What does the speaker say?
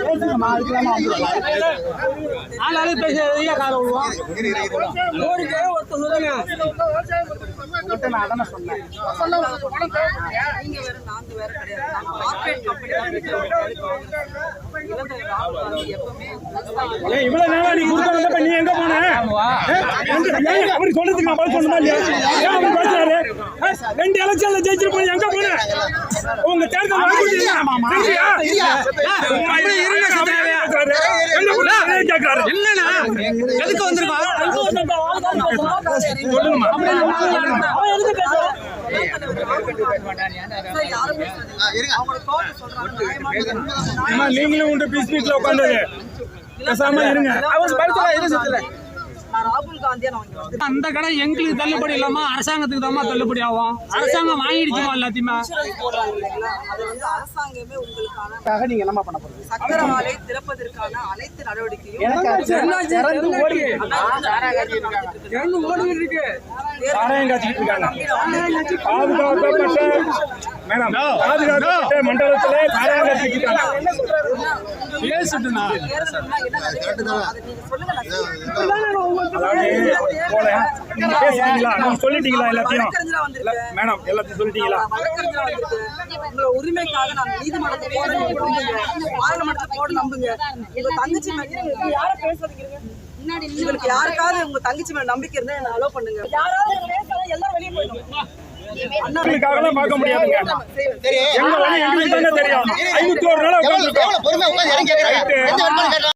பேசுங்கம்மா அதுக்கெல்லாம் ஆளாலும் பேச விடுவோம் கோரிக்கை ஒருத்தர் சொல்லுங்க ஏய், இவ்வளவு நாளா நீ கொடுக்க நீ எங்க போன? எங்க- சொல்றதுக்கு நான் பதில் சொல்லணுமா இல்லையா? ரெண்டு எலெக்ஷன்ல ஜெயிச்சிட்டு எங்க உங்க தேர்தல் இருங்க கேக்குறாரு. எதுக்கு அம்மா, நீங்களும் உண்டு பீஸ் பீஸ்ல உட்காந்தது பேசாம இருங்க. நான் ராகுல் காந்தியா அந்த கடை எங்களுக்கு தள்ளுபடி இல்லாம அரசாங்கத்துக்கு தான் தள்ளுபடி ஆகும் அரசாங்கம் வாங்கிடுச்சுமா எல்லாத்தையுமே அரசாங்கமே உங்களுக்கான நீங்க என்னமா பண்ண போறீங்க சக்கர ஆலை திறப்பதற்கான அனைத்து நடவடிக்கையும் பாதுகாக்கப்பட்ட மண்டலத்திலே பேசிட்டுனா. சொல்லிட்டீங்களா எல்லாத்தையும். மேடம் எல்லாத்தையும் சொல்லிட்டீங்களா? உரிமைக்காக நான் நீதிமன்றத்தை போட நீங்க நம்புங்க. பாராளுமன்றத்தை போட நம்புங்க. உங்க தங்கச்சி யார பேசுறீங்க இவங்களுக்கு யாருக்காவது உங்க தங்கச்சி மேல நம்பிக்கை இருந்தா என்ன அலோ பண்ணுங்க. யாராவது எல்லாரும் வெளியே போயிடும் உங்களுக்காகலாம் பார்க்க முடியாதுங்க. எங்களுக்கு தானே தெரியும். ஐநூத்தி ஒரு நாளா உட்காந்துருக்கோம்.